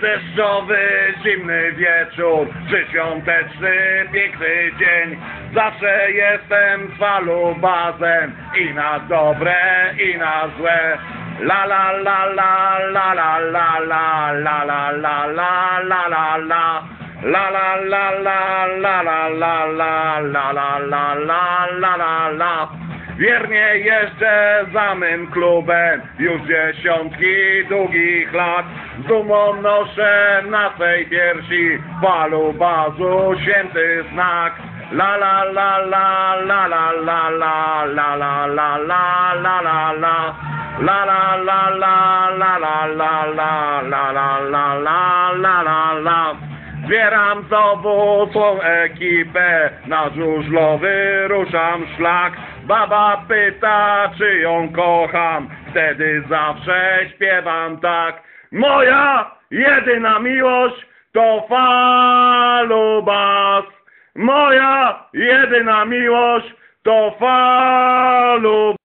Deszczowy, zimny wieczór, czy świąteczny, piękny dzień. Zawsze jestem falubazem i na dobre, i na złe. La la la la la la la la la la la la la la la La la la la la la la la la la la la la la la Wiernie jeżdżę za mym klubem już dziesiątki długich lat. Z dumą noszę na swej piersi palu bazu święty znak. La la la la la la la la la la la la la la la La la la la la la la la la la la la la la la Zbieram znowu swą ekipę, na żużlowy ruszam szlak. Baba pyta, czy ją kocham, wtedy zawsze śpiewam tak. Moja jedyna miłość to falubas. Moja jedyna miłość to falubas.